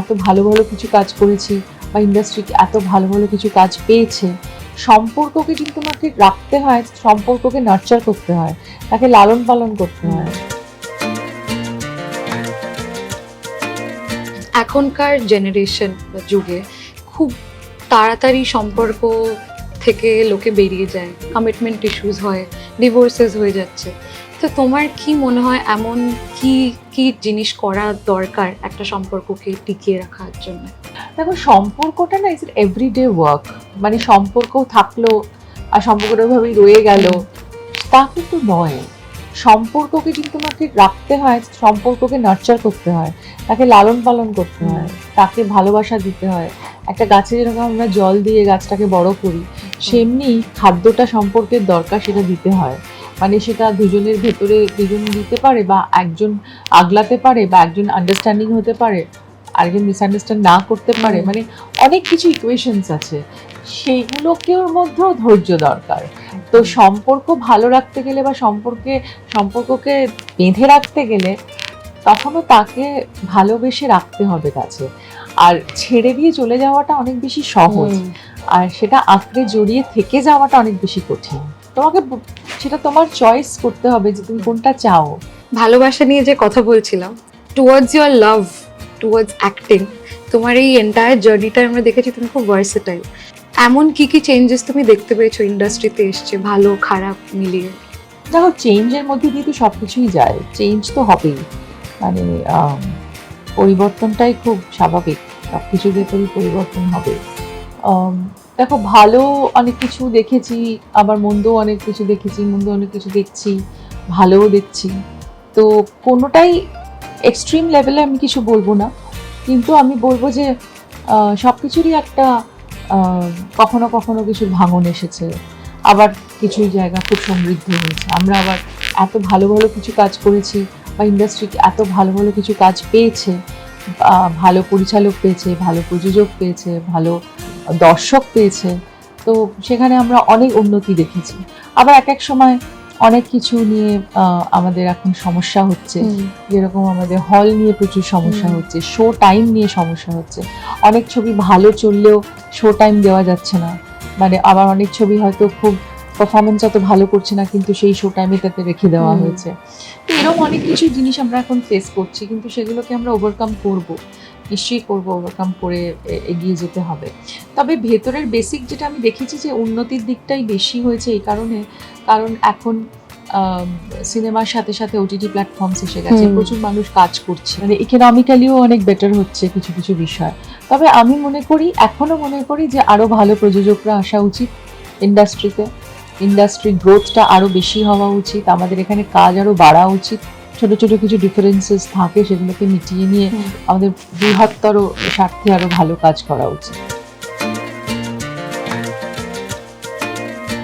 এত ভালো ভালো কিছু কাজ করেছি বা ইন্ডাস্ট্রি এত ভালো ভালো কিছু কাজ পেয়েছে, সম্পর্ককে কিন্তু তোমাকে রাখতে হয়, সম্পর্ককে নার্চার করতে হয়, তাকে লালন পালন করতে হয়। এখনকার জেনারেশন বা যুগে খুব তাড়াতাড়ি সম্পর্ক থেকে লোকে বেরিয়ে যায় কমিটমেন্ট ইস্যুস হয় ডিভোর্সেস হয়ে যাচ্ছে। তো তোমার কি মনে হয় এমন কি কি জিনিস করা দরকার একটা সম্পর্ককে টিকিয়ে রাখার জন্য? দেখো সম্পর্কটা না ইজ এভরিডে ওয়ার্ক মানে সম্পর্ক থাকল আর সম্পর্কটা ওইভাবেই রয়ে গেল তা কিন্তু নয়। সম্পর্ককে কিন্তু তোমাকে রাখতে হয় সম্পর্ককে নার্চার করতে হয় তাকে লালন পালন করতে হয় তাকে ভালোবাসা দিতে হয় একটা গাছে যেরকম আমরা জল দিয়ে গাছটাকে বড় করি সেমনি খাদ্যটা সম্পর্কের দরকার সেটা দিতে হয়। মানে সেটা দুজনের ভেতরে দুজন দিতে পারে বা একজন আগলাতে পারে বা একজন আন্ডারস্ট্যান্ডিং হতে পারে আরেকজন মিসআন্ডারস্ট্যান্ড না করতে পারে মানে অনেক কিছু ইকুয়েশনস আছে। সেইগুলোকেও মধ্যেও ধৈর্য দরকার। তো সম্পর্ক ভালো রাখতে গেলে বা সম্পর্কে সম্পর্ককে বেঁধে রাখতে গেলে তখনও তাকে ভালোবেসে রাখতে হবে কাছে। আর ছেড়ে দিয়ে চলে যাওয়াটা অনেক বেশি সহজ। আর সেটা আঁকড়ে জড়িয়ে থেকে যাওয়াটা অনেক বেশি কঠিন। তোমাকে সেটা তোমার চয়েস করতে হবে যে তুমি কোনটা চাও। ভালোবাসা নিয়ে যে কথা বলছিলাম towards your love towards acting তোমার এই এন্টায়ার জার্নিটা আমরা দেখেছি তুমি খুব ভার্সেটাইল এমন কি কি চেঞ্জেস তুমি দেখতে পেয়েছ ইন্ডাস্ট্রিতে এসছে ভালো খারাপ মিলিয়ে? দেখো চেঞ্জের মধ্যে দিয়ে তো সব কিছুই যায়। চেঞ্জ তো হবেই। মানে পরিবর্তনটাই খুব স্বাভাবিক। সব কিছু ভেতরই পরিবর্তন হবে। দেখো, ভালো অনেক কিছু দেখেছি, আবার মন্দও অনেক কিছু দেখেছি, মন্দ অনেক কিছু দেখছি, ভালোও দেখছি। তো কোনোটাই এক্সট্রিম লেভেলে আমি কিছু বলব না। কিন্তু আমি বলব যে সব কিছুরই একটা কখনো কখনো কিছু ভাঙন এসেছে। আবার কিছু জায়গা খুব সমৃদ্ধ হয়েছে। আমরা আবার এত ভালো ভালো কিছু কাজ করেছি, বা ইন্ডাস্ট্রি এত ভালো ভালো কিছু কাজ পেয়েছে ভালো পরিচালক পেয়েছে, ভালো প্রযোজক পেয়েছে, ভালো দর্শক পেয়েছে। তো সেখানে আমরা অনেক উন্নতি দেখেছি। আবার এক এক সময় অনেক কিছু নিয়ে আমাদের এখন সমস্যা হচ্ছে। যেরকম আমাদের হল নিয়ে প্রচুর সমস্যা হচ্ছে শো টাইম নিয়ে সমস্যা হচ্ছে। অনেক ছবি ভালো চললেও শো টাইম দেওয়া যাচ্ছে না। মানে আবার অনেক ছবি হয়তো খুব পারফরমেন্স অত ভালো করছে না কিন্তু সেই শো টাইমে তাতে রেখে দেওয়া হয়েছে। তো এরকম অনেক কিছু জিনিস আমরা এখন ফেস করছি কিন্তু সেগুলোকে আমরা ওভারকাম করব। নিশ্চয়ই করব ওভারকাম করে এগিয়ে যেতে হবে। তবে ভেতরের বেসিক যেটা আমি দেখেছি যে উন্নতির দিকটাই বেশি হয়েছে এই কারণে কারণ এখন সিনেমার সাথে সাথে ওটিটি প্ল্যাটফর্মস এসে গেছে প্রচুর মানুষ কাজ করছে। মানে ইকোনমিক্যালিও অনেক বেটার হচ্ছে কিছু কিছু বিষয়। তবে আমি মনে করি এখনও মনে করি যে আরও ভালো প্রযোজকরা আসা উচিত ইন্ডাস্ট্রিতে ইন্ডাস্ট্রি গ্রোথটা আরও বেশি হওয়া উচিত আমাদের এখানে কাজ আরও বাড়া উচিত। ছোট ছোট কিছু ডিফারেন্সেস থাকে সেগুলোকে মিটিয়ে নিয়ে আমাদের বৃহত্তর স্বার্থে আরও ভালো কাজ করা উচিত।